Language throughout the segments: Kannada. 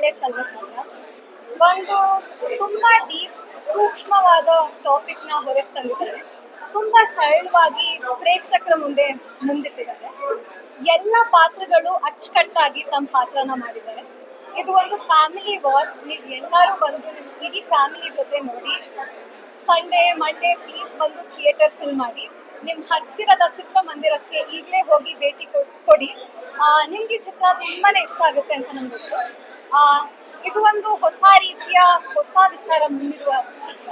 ಒಳ್ಳೆ ಚಲನಚಿತ್ರ ಒಂದು ತುಂಬಾ ಡೀಪ್ ಸೂಕ್ಷ್ಮವಾದ ಟಾಪಿಕ್ನ ಹೊರಗೆ ತಂದಿದ್ದಾರೆ. ತುಂಬಾ ಸರಳವಾಗಿ ಪ್ರೇಕ್ಷಕರ ಮುಂದೆ ಮುಂದಿಟ್ಟಿದ್ದಾರೆ. ಎಲ್ಲ ಪಾತ್ರಗಳು ಅಚ್ಚುಕಟ್ಟಾಗಿ ತಮ್ಮ ಪಾತ್ರನ ಮಾಡಿದ್ದಾರೆ. ಇದು ಒಂದು ಫ್ಯಾಮಿಲಿ ವಾಚ್ ನೀವು ಎಲ್ಲರೂ ಬಂದು ನಿಮ್ಮ ಇಡೀ ಫ್ಯಾಮಿಲಿ ಜೊತೆ ನೋಡಿ. ಸಂಡೇ ಮಂಡೇ ಪ್ಲೀಸ್ ಬಂದು ಥಿಯೇಟರ್ ಫಿಲ್ ಮಾಡಿ. ನಿಮ್ ಹತ್ತಿರದ ಚಿತ್ರಮಂದಿರಕ್ಕೆ ಈಗಲೇ ಹೋಗಿ ಭೇಟಿ ಕೊಡ್- ಆ, ನಿಮ್ಗೆ ಚಿತ್ರ ತುಂಬಾನೇ ಇಷ್ಟ ಆಗುತ್ತೆ ಅಂತ ನಮ್ಗೆ ಗೊತ್ತು. ಇದು ಒಂದು ಹೊಸ ರೀತಿಯ ಹೊಸ ವಿಚಾರ ಮುಂದಿರುವ ಚಿತ್ರ.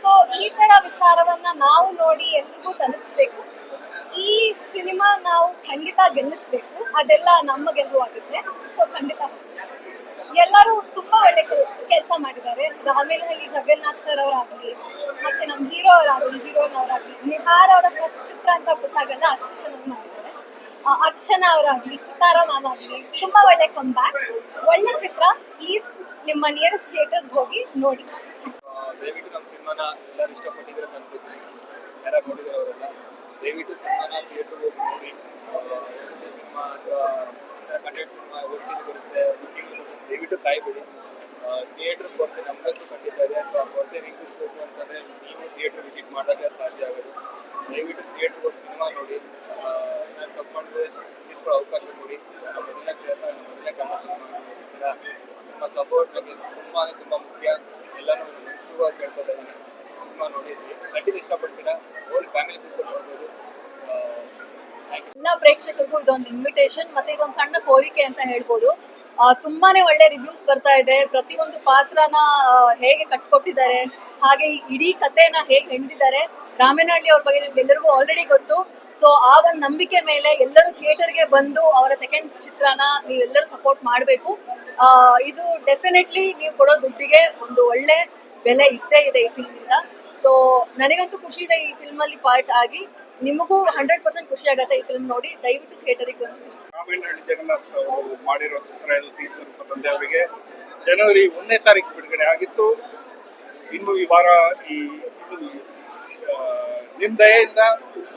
ಸೊ ಈ ತರ ವಿಚಾರವನ್ನ ನಾವು ನೋಡಿ ಎಲ್ರಿಗೂ ತಲುಪಿಸ್ಬೇಕು. ಈ ಸಿನಿಮಾ ನಾವು ಖಂಡಿತ ಗೆಲ್ಲಿಸ್ಬೇಕು. ಅದೆಲ್ಲ ನಮ್ಮ ಗೆಲುವಾಗುತ್ತೆ ಸೊ ಖಂಡಿತ ಎಲ್ಲರೂ ತುಂಬಾ ಒಳ್ಳೆ ಕೆಲಸ ಮಾಡಿದ್ದಾರೆ. ರಾಮೇನಹಳ್ಳಿ ಜಗನ್ನಾಥ್ ಸರ್ ಅವರಾಗ್ಲಿ, ಮತ್ತೆ ನಮ್ಮ ಹೀರೋ ಅವರಾಗ್ಲಿ ಹೀರೋನ್ ಅವರಾಗ್ಲಿ, ನಿಹಾರ್ ಅವರ ಫಸ್ಟ್ ಚಿತ್ರ ಅಂತ ಗೊತ್ತಾಗಲ್ಲ, ಅಷ್ಟು ಚೆನ್ನಾಗಿ ಮಾಡಿದ್ದಾರೆ. ಅರ್ಚನಾ ಅವರಾಗ್ಲಿ, ಸಿತಾರಾಮ್ ಮ್ಯಾಮ್ ಆಗಲಿ, ತುಂಬಾ ಒಳ್ಳೆ ಕಂಬ್ಯಾಕ್ ಒಳ್ಳೆ ಚಿತ್ರ. ಪ್ಲೀಸ್ ನಿಮ್ಮ ನಿಯರೆಸ್ಟ್ ಥಿಯೇಟರ್ಸ್ ಹೋಗಿ ನೋಡಿ. ದಯವಿಟ್ಟು ನಮ್ಮ ಸಿನಿಮಾನ ಎಲ್ಲರೂ ಇಷ್ಟಪಟ್ಟಿದ್ರೆ ಅನ್ಸುತ್ತೆ. ಯಾರ ನೋಡಿದ್ರೆ ಅವರೆಲ್ಲ? ದಯವಿಟ್ಟು ಸಿನಿಮಾನ ಥಿಯೇಟರ್ ಹೋಗಿ ನೋಡಿ ಸಿನಿಮಾ ಅಥವಾ ಕಂಟೆಂಟ್ ಸಿನಿಮಾ ಓದ್ತೀನಿ ಬರುತ್ತೆ ದಯವಿಟ್ಟು ಕಾಯ್ಬೇಡಿ. ಥಿಯೇಟರ್ ಕೊರತೆ ನಮಗಂತೂ ಕಟ್ಟಿದ್ದಾರೆ ಇದೆ. ಸೊ ನೀಗಿಸ್ಬೇಕು ಅಂತಂದರೆ ನೀವು ಥಿಯೇಟರ್ ವಿಸಿಟ್ ಮಾಡಿದಾಗ ಸಾಧ್ಯ ಆಗೋದು ದಯವಿಟ್ಟು ಥಿಯೇಟರ್ ಹೋಗಿ ಸಿನಿಮಾ ನೋಡಿ ನಾನು ತಪ್ಪು ಮಾಡಿದ್ರೆ ತಿಳ್ಕೊಳ್ಳೋ ಅವಕಾಶ ಕೊಡಿ ನಮ್ಮ ಮೊದಲನೇ ಪ್ರಯತ್ನ ನಮ್ಮ ಮೊದಲನೇ ಕನ್ನಡ ಸಿನಿಮಾ ನಿಮ್ಮ ಸಪೋರ್ಟ್ ಬಗ್ಗೆ ತುಂಬಾ ತುಂಬಾ ಮುಖ್ಯ. ಎಲ್ಲನೂ ಇಷ್ಟವಾಗಿ ಕೇಳ್ಕೊತಾ ಇದ್ದೀನಿ ಸಿನಿಮಾ ನೋಡಿ ಖಂಡಿತ ಇಷ್ಟಪಡ್ತೀರಾ? ಓಲ್ ಫ್ಯಾಮಿಲಿ ಕೂತ್ಕೊಂಡು ನೋಡ್ಬೋದು. ಎಲ್ಲ ಪ್ರೇಕ್ಷಕರಿಗೂ ಇದೊಂದು ಇನ್ವಿಟೇಷನ್ ಮತ್ತೆ ಇದೊಂದು ಸಣ್ಣ ಕೋರಿಕೆ ಅಂತ ಹೇಳ್ಬೋದು. ತುಂಬಾನೇ ಒಳ್ಳೆ ರಿವ್ಯೂಸ್ ಬರ್ತಾ ಇದೆ. ಪ್ರತಿಯೊಂದು ಪಾತ್ರನ ಹೇಗೆ ಕಟ್ಕೊಟ್ಟಿದ್ದಾರೆ, ಹಾಗೆ ಈ ಇಡೀ ಕಥೆನ ಹೇಗೆ ಹೆಣ್ದಿದ್ದಾರೆ. ರಾಮೇನಹಳ್ಳಿ ಅವ್ರ ಬಗ್ಗೆ ನಿಮ್ಗೆಲ್ಲರಿಗೂ ಆಲ್ರೆಡಿ ಗೊತ್ತು. ಸೊ ಆ ಒಂದು ನಂಬಿಕೆ ಮೇಲೆ ಎಲ್ಲರೂ ಥಿಯೇಟರ್ಗೆ ಬಂದು ಅವರ ಸೆಕೆಂಡ್ ಚಿತ್ರನ ನೀವೆಲ್ಲರೂ ಸಪೋರ್ಟ್ ಮಾಡಬೇಕು. ಇದು ಡೆಫಿನೆಟ್ಲಿ ನೀವು ಕೊಡೋ ದುಡ್ಡಿಗೆ ಒಂದು ಒಳ್ಳೆ ಬೆಲೆ ಇದ್ದೇ ಇದೆ ಈ ಫಿಲ್ಮ್ ಇಂದ. ಸೊ ನನಗಂತೂ ಖುಷಿ ಇದೆ ಈ ಫಿಲ್ಮ್ ಅಲ್ಲಿ ಪಾರ್ಟ್ ಆಗಿ. ನಿಮಗೂ ಹಂಡ್ರೆಡ್ ಪರ್ಸೆಂಟ್ ಖುಷಿ ಆಗುತ್ತೆ ಈ ಫಿಲ್ಮ್ ನೋಡಿ. ದಯವಿಟ್ಟು ಥಿಯೇಟರಿಗೆ ಬಂದು film ರಾಮೇನಹಳ್ಳಿ ಜಗನ್ನಾಥ್ ಅವರು ಮಾಡಿರೋ ಚಿತ್ರ ಇದು ತೀರ್ಥರೂಪ ತಂದೆ ಅವರಿಗೆ ಜನವರಿ ಒಂದನೇ ತಾರೀಕು ಬಿಡುಗಡೆ ಆಗಿತ್ತು. ಇನ್ನು ಈ ವಾರ ಈ ನಿಮ್ಮ ದಯೆಯಿಂದ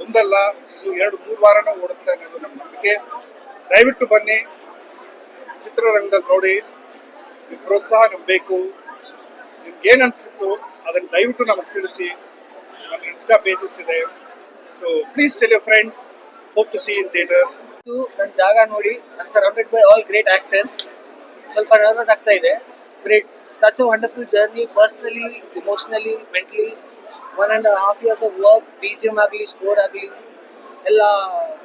ಒಂದಲ್ಲ ಇನ್ನು ಎರಡು ಮೂರು ವಾರನೂ ಓಡುತ್ತೆ ಅನ್ನೋದು ನಮ್ಮ ನಂಬಿಕೆ. ದಯವಿಟ್ಟು ಬನ್ನಿ, ಚಿತ್ರರಂಗದಲ್ಲಿ ನೋಡಿ ನಿಮ್ ಪ್ರೋತ್ಸಾಹ ಬೇಕು. ನಿಮ್ಗೆ ಏನು ಅನಿಸುತ್ತೋ ಅದನ್ನ ದಯವಿಟ್ಟು ನಮಗೆ ತಿಳಿಸಿ. ನಮ್ಮ ಇನ್ಸ್ಟಾ ಪೇಜಸ್ ಇದೆ. So please tell your friends hope to see in theatres ನನ್ನ ಜಾಗ ನೋಡಿ I'm surrounded by all great actors ಸ್ವಲ್ಪ ನರ್ವಸ್ ಆಗ್ತಾ ಇದೆ. It's such wonderful journey personally emotionally mentally one and half years of work B G M ಆಗಲಿ ಸ್ಕೋರ್ ಆಗಲಿ. ಎಲ್ಲ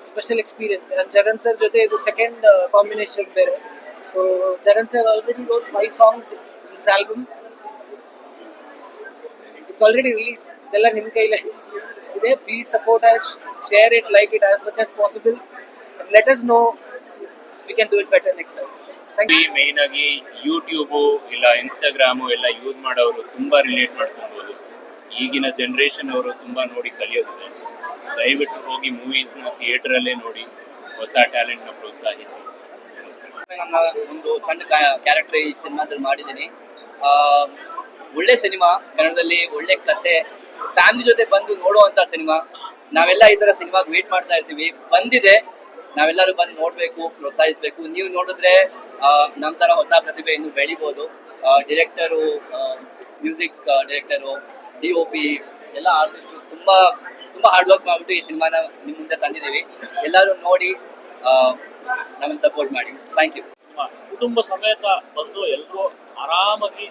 special experience and Jagan sir ಜೊತೆ ಇದು ಸೆಕೆಂಡ್ ಕಾಂಬಿನೇಷನ್ ಬೇರೆ. So Jagan sir already wrote five songs it's album it's already release ಎಲ್ಲ ನಿಮ್ಮ ಕೈಲೇ ಇದೆ. Please support us share it like it as much as possible let us know we can do it better next time main ಆಗಿ ಯೂಟ್ಯೂಬು ಇಲ್ಲ ಇನ್ಸ್ಟಾಗ್ರಾಮು ಎಲ್ಲ ಯೂಸ್ ಮಾಡೋರು ತುಂಬಾ ರಿಲೇಟ್ ಮಾಡ್ಕೊಬೋದು. ಈಗಿನ ಜನರೇಷನ್ ಅವರು ತುಂಬಾ ನೋಡಿ ಕಲಿಯೋದಿದೆ ದಯವಿಟ್ಟು ಹೋಗಿ ತಿಯೇಟರ್ ಅಲ್ಲೇ ನೋಡಿ ಹೊಸ ಟ್ಯಾಲೆಂಟ್ನ ಪ್ರೋತ್ಸಾಹಿಸಿ. ನಮಸ್ಕಾರ ನನ್ನ ಒಂದು ಸಣ್ಣ ಕ್ಯಾರೆಕ್ಟರ್ ಈ ಸಿನಿಮಾದಲ್ಲಿ ಮಾಡಿದ್ದೀನಿ. ಒಳ್ಳೆ ಸಿನಿಮಾ ಕನ್ನಡದಲ್ಲಿ ಒಳ್ಳೆ ಕಥೆ ಫ್ಯಾಮಿಲಿ ಜೊತೆ ಬಂದು ನೋಡುವಂತ ಸಿನಿಮಾ. ನಾವೆಲ್ಲ ಈ ತರ ಸಿನಿಮಾಗೆ ವೇಟ್ ಮಾಡ್ತಾ ಇರ್ತೀವಿ. ಬಂದಿದೆ. ನಾವೆಲ್ಲರೂ ಬಂದು ನೋಡ್ಬೇಕು ಪ್ರೋತ್ಸಾಹಿಸ್ಬೇಕು. ನೀವು ನೋಡಿದ್ರೆ ಆ, ನಮ್ ತರ ಹೊಸ ಪ್ರತಿಭೆ ಇನ್ನು ಬೆಳಿಬೋದು. Director music director D O P ಎಲ್ಲ ಆರ್ಟಿಸ್ಟು ತುಂಬಾ ತುಂಬಾ ಹಾರ್ಡ್ ವರ್ಕ್ ಮಾಡ್ಬಿಟ್ಟು ಈ ಸಿನಿಮಾನ ನಿಮ್ಮ ಮುಂದೆ ತಂದಿದ್ದೀವಿ. ಎಲ್ಲರೂ ನೋಡಿ ನಮ್ಮನ್ನು ಸಪೋರ್ಟ್ ಮಾಡಿ. ಥ್ಯಾಂಕ್ ಯು ಕುಟುಂಬ ಸಮೇತ ಬಂದು ಎಲ್ಲರೂ ಆರಾಮಾಗಿ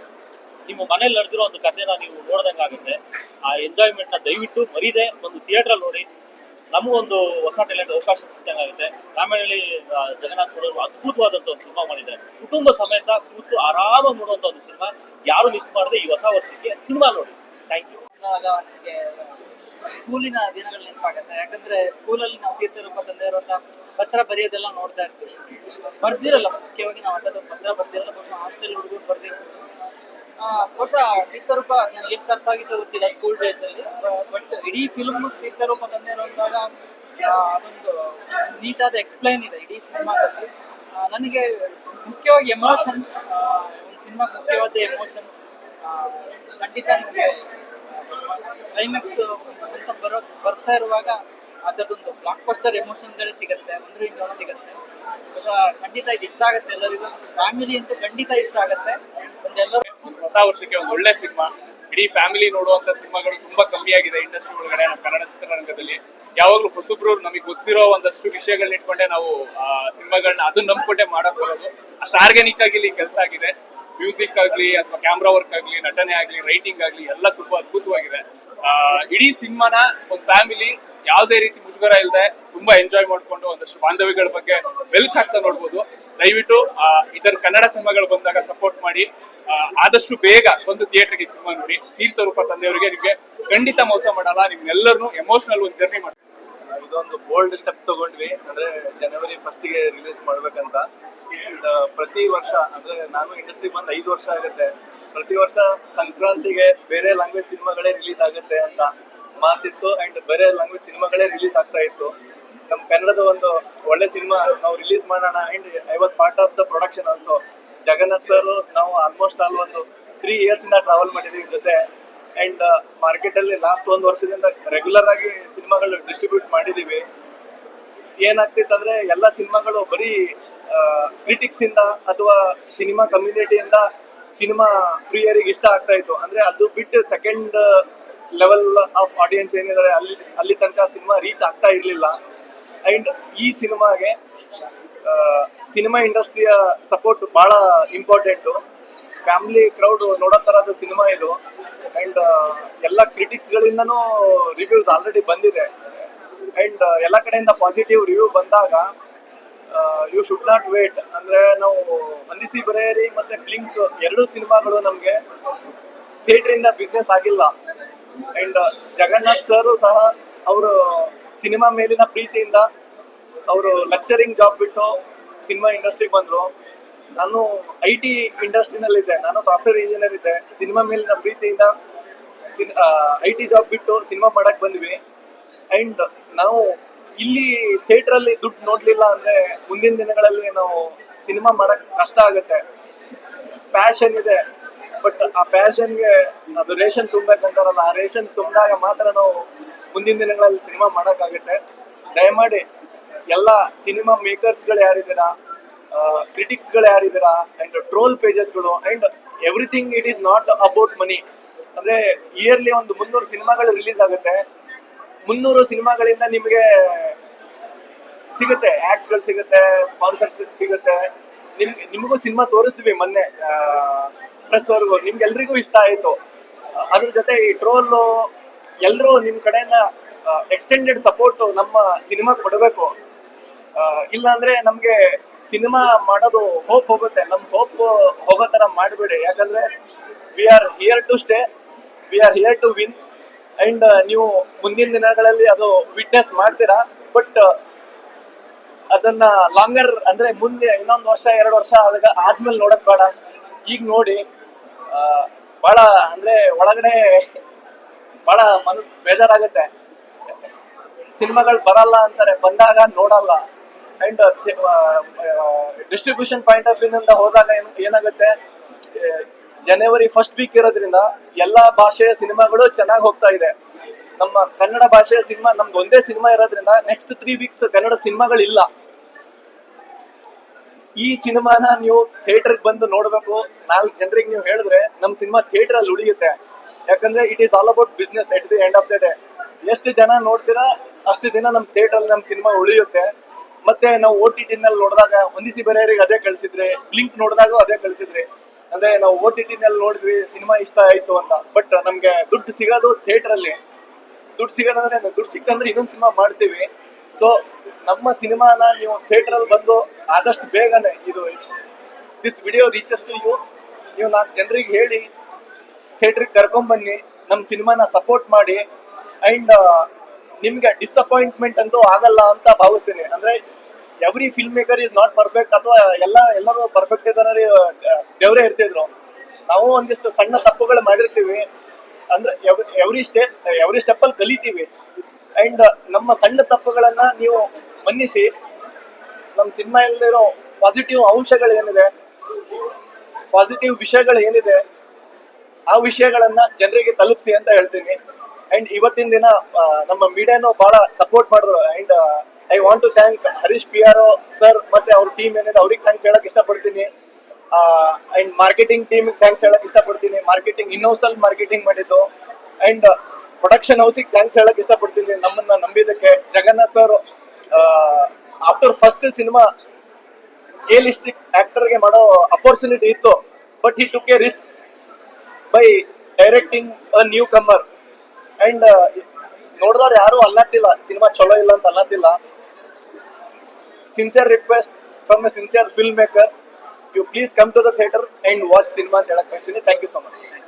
ನಿಮ್ಮ ಮನೇಲಿ ನಡೆದಿರೋ ಒಂದು ಕಥೆನ ನೀವು ನೋಡ್ದಂಗೆ ಆಗುತ್ತೆ. ಆ ಎಂಜಾಯ್ಮೆಂಟ್ನ ದಯವಿಟ್ಟು ಮರೀದೆ ಒಂದು ಥಿಯೇಟ್ರಲ್ಲಿ ನೋಡಿ. ನಮಗೊಂದು ಹೊಸ ಟ್ಯಾಲೆಂಟ್ ಅವಕಾಶ ಸಿಕ್ಕಂಗಾಗುತ್ತೆ ರಾಮಾಯಣಲ್ಲಿ ಜಗನ್ನಾಥ್ ಸರ್ ಅದ್ಭುತವಾದಂಥ ಒಂದು ಸಿನಿಮಾ ಮಾಡಿದ್ದಾರೆ. ಕುಟುಂಬ ಸಮೇತ ಕೂತು ಆರಾಮಾಗಿ ನೋಡುವಂಥ ಒಂದು ಸಿನಿಮಾ. ಯಾರು ಮಿಸ್ ಮಾಡದೆ ಈ ಹೊಸ ವರ್ಷಕ್ಕೆ ಸಿನಿಮಾ ನೋಡಿ. ಥ್ಯಾಂಕ್ ಯು ನನಗೆ ಸ್ಕೂಲಿನ ದಿನಗಳು ನೆನಪಾಗತ್ತೆ. ಯಾಕಂದ್ರೆ ಸ್ಕೂಲಲ್ಲಿ ನಾವು ತೀರ್ಥ ರೂಪ ತಂದೆ ಇರುವಂತ ಪತ್ರ ಬರೆಯೋದೆಲ್ಲ ನೋಡ್ತಾ ಇರ್ತೀವಿ. ಬರ್ದಿರಲ್ಲ ಮುಖ್ಯವಾಗಿ ನಾವು ಅಂತ ಪತ್ರ ಬರ್ದಿರಲ್ಲ ಬಹುಶಃ ಹಾಸ್ಟೆಲ್ ಹುಡುಗರು ಬರ್ದಿರ್ತೀವಿ ಬಹುಶಃ ತೀರ್ಥರೂಪ ನನಗೆ ಎಷ್ಟು ಅರ್ಥ ಆಗಿತ್ತು ಗೊತ್ತಿಲ್ಲ ಸ್ಕೂಲ್ ಡೇಸ್ ಅಲ್ಲಿ. ಬಟ್ ಇಡೀ ಫಿಲ್ಮ್ ತೀರ್ಥರೂಪ ತಂದೆ ಇರುವಂತಾಗ ಅದೊಂದು ನೀಟಾದ ಎಕ್ಸ್ಪ್ಲೈನ್ ಇದೆ ಇಡೀ ಸಿನಿಮಾದಲ್ಲಿ. ನನಗೆ ಮುಖ್ಯವಾಗಿ ಎಮೋಷನ್ಸ್ ಒಂದು ಸಿನಿಮಾ ಮುಖ್ಯವಾದ ಎಮೋಷನ್ಸ್ ಖಂಡಿತ ನಿಮಗೆ ಕ್ಲೈಮ್ಯಾಕ್ಸ್ ಅಂತ ಬರೋ, ಬರ್ತಾ ಇರುವಾಗ ಅದರದೊಂದು ಬ್ಲಾಕ್ ಬಸ್ಟರ್ ಎಮೋಷನ್ಗಳೇ ಸಿಗುತ್ತೆ ಅಂದ್ರೆ ಒಂದು ಸಿಗುತ್ತೆ. ಖಂಡಿತ ಇದು ಇಷ್ಟ ಆಗುತ್ತೆ ಎಲ್ಲರಿಗೂ. ಫ್ಯಾಮಿಲಿ ಅಂತೂ ಖಂಡಿತ ಇಷ್ಟ ಆಗುತ್ತೆ. ಹೊಸ ವರ್ಷಕ್ಕೆ ಒಂದು ಒಳ್ಳೆ ಸಿನಿಮಾ. ಇಡೀ ಫ್ಯಾಮಿಲಿ ನೋಡುವಂತ ಸಿನಿಮಾಗಳು ತುಂಬಾ ಕಮ್ಮಿ ಆಗಿದೆ ಇಂಡಸ್ಟ್ರಿ ಒಳಗಡೆ, ನಮ್ಮ ಕನ್ನಡ ಚಿತ್ರರಂಗದಲ್ಲಿ. ಯಾವಾಗ್ಲೂ ಹೊಸಬ್ರು ನಮಗೆ ಗೊತ್ತಿರೋ ಒಂದಷ್ಟು ವಿಷಯಗಳನ್ನ ಇಟ್ಕೊಂಡೆ ನಾವು ಸಿನಿಮಾಗಳನ್ನ ಅದನ್ನ ನಂಬ್ಕೊಂಡೆ ಮಾಡಕ್ ಬರೋದು. ಅಷ್ಟು ಆರ್ಗ್ಯಾನಿಕ್ ಆಗಿ ಇಲ್ಲಿ ಕೆಲಸ ಆಗಿದೆ. ಮ್ಯೂಸಿಕ್ ಆಗ್ಲಿ ಅಥವಾ ಕ್ಯಾಮ್ರಾ ವರ್ಕ್ ಆಗ್ಲಿ ನಟನೆ ಆಗ್ಲಿ ರೈಟಿಂಗ್ ಆಗ್ಲಿ ಎಲ್ಲ ತುಂಬಾ ಅದ್ಭುತವಾಗಿದೆ. ಇಡೀ ಸಿನಿಮಾನ ಒಂದು ಫ್ಯಾಮಿಲಿ ಯಾವುದೇ ರೀತಿ ಮುಜುಗರ ಇಲ್ಲದೆ ತುಂಬಾ ಎಂಜಾಯ್ ಮಾಡ್ಕೊಂಡು ಒಂದಷ್ಟು ಬಾಂಧವ್ಯಗಳ ಬಗ್ಗೆ ವೆಲ್ತ್ ಆಗ್ತಾ ನೋಡ್ಬೋದು. ದಯವಿಟ್ಟು ಆ, ಇದರ ಕನ್ನಡ ಸಿನಿಮಾಗಳು ಬಂದಾಗ ಸಪೋರ್ಟ್ ಮಾಡಿ. ಆದಷ್ಟು ಬೇಗ ಒಂದು ಥಿಯೇಟರ್ಗೆ ಸಿನಿಮಾ ನೋಡಿ. ತೀರ್ಥ ರೂಪ ತಂದೆಯವರಿಗೆ ನಿಮಗೆ ಖಂಡಿತ ಮೋಸ ಮಾಡಲ್ಲ. ನಿಮ್ನೆಲ್ಲರನ್ನು ಎಮೋಷನಲ್ ಒಂದು ಜರ್ನಿ ಮಾಡಿ ಇದೊಂದು ಬೋಲ್ಡ್ ಸ್ಟೆಪ್ ತಗೊಂಡ್ವಿ. ಅಂದ್ರೆ ಜನವರಿ ಫಸ್ಟಿಗೆ ರಿಲೀಸ್ ಮಾಡ್ಬೇಕಂತ. ಪ್ರತಿ ವರ್ಷ, ಅಂದ್ರೆ ನಾನು ಇಂಡಸ್ಟ್ರಿ ಬಂದ್ ಐದು ವರ್ಷ ಆಗುತ್ತೆ. ಪ್ರತಿ ವರ್ಷ ಸಂಕ್ರಾಂತಿಗೆ ಬೇರೆ ಲ್ಯಾಂಗ್ವೇಜ್ ಸಿನಿಮಾಗಳೇ ರಿಲೀಸ್ ಆಗುತ್ತೆ ಅಂತ ಮಾತಿತ್ತು ಅಂಡ್ ಬೇರೆ ಲ್ಯಾಂಗ್ವೇಜ್ ಸಿನಿಮಾಗಳೇ ರಿಲೀಸ್ ಆಗ್ತಾ ಇತ್ತು. ನಮ್ಮ ಕನ್ನಡದ ಒಂದು ಒಳ್ಳೆ ಸಿನಿಮಾ ನಾವು ರಿಲೀಸ್ ಮಾಡೋಣ and I was part of the production also Jagannath sir ನಾವು ಆಲ್ಮೋಸ್ಟ್ ಆಲ್ ಒಂದು ತ್ರೀ ಇಯರ್ಸ್ ಇಂದ ಟ್ರಾವೆಲ್ ಮಾಡಿದೀವಿ ಜೊತೆ. ಅಂಡ್ ಮಾರ್ಕೆಟ್ ಅಲ್ಲಿ ಲಾಸ್ಟ್ ಒಂದು ವರ್ಷದಿಂದ ರೆಗ್ಯುಲರ್ ಆಗಿ ಸಿನಿಮಾಗಳು ಡಿಸ್ಟ್ರಿಬ್ಯೂಟ್ ಮಾಡಿದೀವಿ. ಏನಾಗ್ತಿತ್ತು ಅಂದ್ರೆ ಎಲ್ಲ ಸಿನಿಮಾಗಳು ಬರೀ ಕ್ರಿಟಿಕ್ಸ್ ಇಂದ ಅಥವಾ ಸಿನಿಮಾ ಕಮ್ಯುನಿಟಿಯಿಂದ ಸಿನಿಮಾ ಪ್ರಿಯರಿಗೆ ಇಷ್ಟ ಆಗ್ತಾ ಇತ್ತು. ಅಂದ್ರೆ ಅದು ಬಿಟ್ಟು ಸೆಕೆಂಡ್ ಲೆವೆಲ್ ಆಫ್ ಆಡಿಯನ್ಸ್ ಏನಿದ್ದಾರೆ, ಅಲ್ಲಿ ಅಲ್ಲಿ ತನಕ ಸಿನಿಮಾ ರೀಚ್ ಆಗ್ತಾ ಇರಲಿಲ್ಲ. ಅಂಡ್ ಈ ಸಿನಿಮಾಗೆ ಸಿನಿಮಾ ಇಂಡಸ್ಟ್ರಿಯ ಸಪೋರ್ಟ್ ಬಹಳ ಇಂಪಾರ್ಟೆಂಟು ಫ್ಯಾಮಿಲಿ ಕ್ರೌಡ್ ನೋಡೋ ತರಹದ ಸಿನಿಮಾ ಇದು. ಅಂಡ್ ಎಲ್ಲ ಕ್ರಿಟಿಕ್ಸ್ ಗಳಿಂದನೂ ರಿವ್ಯೂಸ್ ಆಲ್ರೆಡಿ ಬಂದಿದೆ. ಅಂಡ್ ಎಲ್ಲ ಕಡೆಯಿಂದ ಪಾಸಿಟಿವ್ ರಿವ್ಯೂ ಬಂದಾಗ ಯು ಶುಡ್ ನಾಟ್ ವೇಟ್ ಅಂದ್ರೆ ನಾವು ಹೊಂದಿಸಿ ಬರೆಯರಿ ಮತ್ತೆ ಬ್ಲಿಂಕ್ ಎರಡು ಸಿನಿಮಾಗಳು ನಮ್ಗೆ ಥಿಯೇಟರ್ ಇಂದ ಬಿಸ್ನೆಸ್ ಆಗಿಲ್ಲ. ಅಂಡ್ ಜಗನ್ನಾಥ್ ಸರ್ ಸಹ ಅವರು ಸಿನಿಮಾ ಮೇಲಿನ ಪ್ರೀತಿಯಿಂದ ಅವರು ಲೆಕ್ಚರಿಂಗ್ ಜಾಬ್ ಬಿಟ್ಟು ಸಿನಿಮಾ ಇಂಡಸ್ಟ್ರಿಗೆ ಬಂದ್ರು. ನಾನು ಐ ಟಿ ಇಂಡಸ್ಟ್ರಿನಲ್ಲಿದ್ದೆ ನಾನು ಸಾಫ್ಟ್ವೇರ್ ಇಂಜಿನಿಯರ್ ಇದ್ದೆ. ಸಿನಿಮಾ ಮೇಲಿನ ಪ್ರೀತಿಯಿಂದ ಐ ಟಿ ಜಾಬ್ ಬಿಟ್ಟು ಸಿನಿಮಾ ಮಾಡಕ್ ಬಂದ್ವಿ. ಅಂಡ್ ನಾವು ಇಲ್ಲಿ ಥಿಯೇಟರ್ ಅಲ್ಲಿ ದುಡ್ಡು ನೋಡ್ಲಿಲ್ಲ ಅಂದ್ರೆ ಮುಂದಿನ ದಿನಗಳಲ್ಲಿ ನಾವು ಸಿನಿಮಾ ಮಾಡಕ್ ಕಷ್ಟ ಆಗುತ್ತೆ. ಪ್ಯಾಷನ್ ಇದೆ. ಬಟ್ ಆ ಪ್ಯಾಷನ್ಗೆ ಅದು ರೇಷನ್ ತುಂಬಬೇಕಂತಾರಲ್ಲ ಆ ರೇಷನ್ ತುಂಬಿದಾಗ ಮಾತ್ರ ನಾವು ಮುಂದಿನ ದಿನಗಳಲ್ಲಿ ಸಿನಿಮಾ ಮಾಡೋಕ್ಕಾಗುತ್ತೆ ದಯಮಾಡಿ ಎಲ್ಲ ಸಿನಿಮಾ ಮೇಕರ್ಸ್ಗಳು ಯಾರಿದ್ದೀರಾ ಕ್ರಿಟಿಕ್ಸ್ಗಳು ಯಾರಿದ್ದೀರಾ and troll ಪೇಜಸ್ಗಳು and everything it is not about money ಅಂದ್ರೆ ಇಯರ್ಲಿ ಒಂದು ಮುನ್ನೂರು ಸಿನಿಮಾಗಳು ರಿಲೀಸ್ ಆಗುತ್ತೆ. ಮುನ್ನೂರು ಸಿನಿಮಾಗಳಿಂದ ನಿಮಗೆ ಸಿಗುತ್ತೆ ಆಡ್ಸ್ಗಳು ಸಿಗುತ್ತೆ ಸ್ಪಾನ್ಸರ್ಶಿಪ್ ಸಿಗುತ್ತೆ. ನಿಮ್, ನಿಮಗೂ ಸಿನಿಮಾ ತೋರಿಸ್ತೀವಿ ಮೊನ್ನೆ ಪ್ರೆಸ್ ಅವ್ರಿಗೂ, ನಿಮ್ಗೆಲ್ರಿಗೂ ಇಷ್ಟ ಆಯ್ತು. ಅದ್ರ ಜೊತೆ ಈ ಟ್ರೋಲ್ ಎಲ್ಲರೂ ನಿಮ್ ಕಡೆಯಿಂದ ಎಕ್ಸ್ಟೆಂಡೆಡ್ ಸಪೋರ್ಟ್ ನಮ್ಮ ಸಿನಿಮಾ ಕೊಡಬೇಕು. ಇಲ್ಲ ಅಂದ್ರೆ ನಮ್ಗೆ ಸಿನಿಮಾ ಮಾಡೋದು ಹೋಪ್ ಹೋಗುತ್ತೆ. ನಮ್ ಹೋಪ್ ಹೋಗೋ ತರ ಮಾಡಬೇಡಿ. ಯಾಕಂದ್ರೆ we are here to stay we are here to win and ನೀವು ಮುಂದಿನ ದಿನಗಳಲ್ಲಿ ಅದು ವಿಟ್ನೆಸ್ ಮಾಡ್ತೀರಾ? ಬಟ್ ಅದನ್ನ ಲಾಂಗರ್ ಅಂದ್ರೆ ಮುಂದೆ ಇನ್ನೊಂದು ವರ್ಷ, ಎರಡು ವರ್ಷ ಆದಾಗ ಆದ್ಮೇಲೆ ನೋಡಕ್ ಬೇಡ. ಈಗ ನೋಡಿ ಬಹಳ ಅಂದ್ರೆ ಒಳಗಡೆ ಬಹಳ ಮನಸ್ಸು ಬೇಜಾರಾಗುತ್ತೆ. ಸಿನಿಮಾಗಳು ಬರಲ್ಲ ಅಂತಾರೆ, ಬಂದಾಗ ನೋಡಲ್ಲ. And distribution point of view ನಿಂದ ಹೋದಾಗ ಏನ್- ಏನಾಗುತ್ತೆ? ಜನವರಿ ಫಸ್ಟ್ ವೀಕ್ ಇರೋದ್ರಿಂದ ಎಲ್ಲಾ ಭಾಷೆಯ ಸಿನಿಮಾಗಳು ಚೆನ್ನಾಗಿ ಹೋಗ್ತಾ ಇದೆ. ನಮ್ಮ ಕನ್ನಡ ಭಾಷೆಯ ಸಿನಿಮಾ, ನಮ್ದು ಒಂದೇ ಸಿನಿಮಾ ಇರೋದ್ರಿಂದ ನೆಕ್ಸ್ಟ್ ತ್ರೀ ವೀಕ್ಸ್ ಕನ್ನಡ ಸಿನಿಮಾಗಳಿಲ್ಲ. ಈ ಸಿನಿಮಾನ ನೀವು ಥಿಯೇಟರ್ ಬಂದು ನೋಡ್ಬೇಕು. ನಾಲ್ಕು ಜನರಿಗೆ ನೀವು ಹೇಳಿದ್ರೆ ನಮ್ ಸಿನಿಮಾ ಥಿಯೇಟರ್ ಅಲ್ಲಿ ಉಳಿಯುತ್ತೆ. ಯಾಕಂದ್ರೆ it is all about business at the end of the day ಎಷ್ಟು ಜನ ನೋಡ್ತೀರಾ ಅಷ್ಟು ದಿನ ನಮ್ ಥಿಯೇಟರ್ ಅಲ್ಲಿ ನಮ್ ಸಿನಿಮಾ ಉಳಿಯುತ್ತೆ. ಮತ್ತೆ ನಾವು ಓ ಟಿ ಟಿ ನಲ್ಲಿ ನೋಡಿದಾಗ ಹೊಂದಿಸಿ ಬರೆಯರಿಗೆ ಅದೇ ಕಳಿಸಿದ್ರೆ ಬ್ಲಿಂಕ್ ನೋಡಿದಾಗ ಅದೇ ಕಳ್ಸಿದ್ರಿ. ಅಂದ್ರೆ ನಾವು ಓ ಟಿ ಟಿ ನಲ್ಲಿ ನೋಡಿದ್ವಿ, ಸಿನಿಮಾ ಇಷ್ಟ ಆಯ್ತು ಅಂತ. ಬಟ್ ನಮ್ಗೆ ದುಡ್ಡು ಸಿಗೋದು ಥಿಯೇಟರ್ ಅಲ್ಲಿ. ದುಡ್ಡು ಸಿಗೋದಂದ್ರೆ ದುಡ್ಡು ಸಿಕ್ಕಂದ್ರೆ ಇನ್ನೊಂದು ಸಿನಿಮಾ ಮಾಡ್ತೀವಿ. ಸೊ ನಮ್ಮ ಸಿನಿಮಾನ ನೀವು ಥಿಯೇಟರ್ ಅಲ್ಲಿ ಬಂದು ಆದಷ್ಟು ಬೇಗನೆ ಇದು this video reaches to you ನೀವು ನಾಲ್ಕು ಜನರಿಗೆ ಹೇಳಿ ಥಿಯೇಟ್ರಿಗೆ ಕರ್ಕೊಂಬನ್ನಿ ನಮ್ಮ ಸಿನಿಮಾನ ಸಪೋರ್ಟ್ ಮಾಡಿ ಅಂಡ್ ನಿಮ್ಗೆ ಡಿಸಪಾಯಿಂಟ್ಮೆಂಟ್ ಅಂತೂ ಆಗಲ್ಲ ಅಂತ ಭಾವಿಸ್ತೀನಿ. ಅಂದ್ರೆ every film maker is not perfect ಅಥವಾ ಎಲ್ಲ, ಎಲ್ಲರೂ ಪರ್ಫೆಕ್ಟ್ ಇದ್ದಾರೆ ದೇವರೇ ಇರ್ತಿದ್ರು. ನಾವು ಒಂದಿಷ್ಟು ಸಣ್ಣ ತಪ್ಪುಗಳು ಮಾಡಿರ್ತೀವಿ. ಅಂದ್ರೆ ಎವ್ರಿ ಸ್ಟೆಪ್ ಎವ್ರಿ ಸ್ಟೆಪ್ ಅಲ್ಲಿ ಕಲಿತೀವಿ. ಅಂಡ್ ನಮ್ಮ ಸಣ್ಣ ತಪ್ಪುಗಳನ್ನ ನೀವು ಮನ್ನಿಸಿ, ನಮ್ಮ ಸಿನಿಮಾಯಲ್ಲಿರೋ ಪಾಸಿಟಿವ್ ಅಂಶಗಳು ಏನಿದೆ ಪಾಸಿಟಿವ್ ವಿಷಯಗಳು ಏನಿದೆ, ಆ ವಿಷಯಗಳನ್ನ ಜನರಿಗೆ ತಲುಪಿಸಿ ಅಂತ ಹೇಳ್ತೀನಿ. ಅಂಡ್ ಇವತ್ತಿನ ದಿನ ನಮ್ಮ ಮೀಡಿಯಾನು ಬಹಳ ಸಪೋರ್ಟ್ ಮಾಡಿದ್ರು. And I want to thank Harish P R sir ಮತ್ತೆ ಅವ್ರ ಟೀಮ್ ಏನಿದೆ, ಅವ್ರಿಗೆ ಥ್ಯಾಂಕ್ಸ್ ಹೇಳಕ್ ಇಷ್ಟಪಡ್ತೀನಿ. ಅಂಡ್ ಮಾರ್ಕೆಟಿಂಗ್ ಟೀಮ್ ಥ್ಯಾಂಕ್ಸ್ ಹೇಳಕ್ ಇಷ್ಟಪಡ್ತೀನಿ. ಮಾರ್ಕೆಟಿಂಗ್ ಇನ್ನೋಸ್ ಅಲ್ಲಿ ಮಾರ್ಕೆಟಿಂಗ್ ಮಾಡಿದ್ದು ಅಂಡ್ ಪ್ರೊಡಕ್ಷನ್ ಹೌಸಿಗೆ ಥ್ಯಾಂಕ್ಸ್ ಹೇಳಕ್ ಇಷ್ಟಪಡ್ತೀನಿ. ನಮ್ಮನ್ನ ನಂಬಿದ್ದಕ್ಕೆ. Jagannath sir after first cinema A ಲಿಸ್ಟಿಕ್ ಆಕ್ಟರ್ಗೆ ಮಾಡೋ ಅಪರ್ಚುನಿಟಿ ಇತ್ತು. But he took a risk by directing a newcomer and ನೋಡಿದವ್ರು ಯಾರು ಅಲ್ಲತ್ತಿಲ್ಲ ಸಿನಿಮಾ ಚಲೋ ಇಲ್ಲ ಅಂತ ಅಲ್ಲತ್ತಿಲ್ಲ sincere request from a sincere film maker you please come to the theatre and watch cinema ಅಂತ ಹೇಳಕ್ ಬಯಸ್ತೀನಿ ಥ್ಯಾಂಕ್ ಯು ಸೊ ಮಚ್